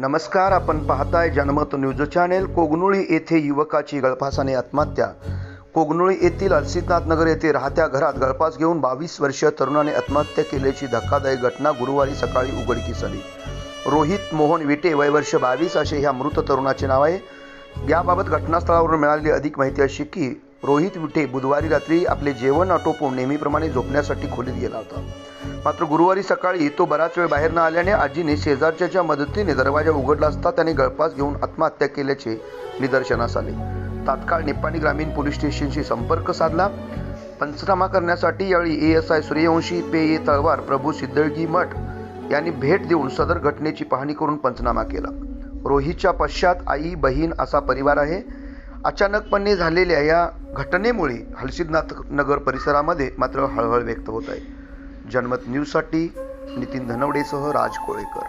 नमस्कार आपण पाहताय जनमत न्यूज चॅनेल कोगनुळी येथे युवकाची गळफासाने आत्महत्या. कोगनुळी येथील अलसितनाथ नगर येथे राहत्या घरात गळफास घेऊन बावीस वर्षीय तरुणाने आत्महत्या केल्याची धक्कादायक घटना गुरुवारी सकाळी उघडकीस आली. रोहित मोहन विटे वय वर्ष बावीस असे ह्या मृत तरुणाचे नाव आहे. याबाबत घटनास्थळावरून मिळालेली अधिक माहिती अशी की रोहित विटे बुधवारी रात्री आपले जेवण आटोपून नेहमीप्रमाणे झोपण्यासाठी खोलीत गेला होता. मात्र गुरुवारी सकाळी तो बराच वेळ बाहेर न आल्याने आजीने शेजारच्याच्या मदतीने दरवाजा उघडला असता त्याने गळफास घेऊन आत्महत्या केल्याचे निदर्शनास आले. तात्काळ निप्पाणी ग्रामीण पोलीस स्टेशनशी संपर्क साधला. पंचनामा करण्यासाठी यावेळी ए एस आय सूर्यवंशी पे ए तळवार प्रभू सिद्धळगी मठ यांनी भेट देऊन सदर घटनेची पाहणी करून पंचनामा केला. रोहितच्या पश्चात आई बहीण असा परिवार आहे. अचानकपणे झालेल्या या घटनेमुळे हलसिद्धनाथ नगर परिसरामध्ये मात्र हळहळ व्यक्त होत आहे. जनमत न्यूजसाठी नितीन धनवडेसह राज कोळेकर.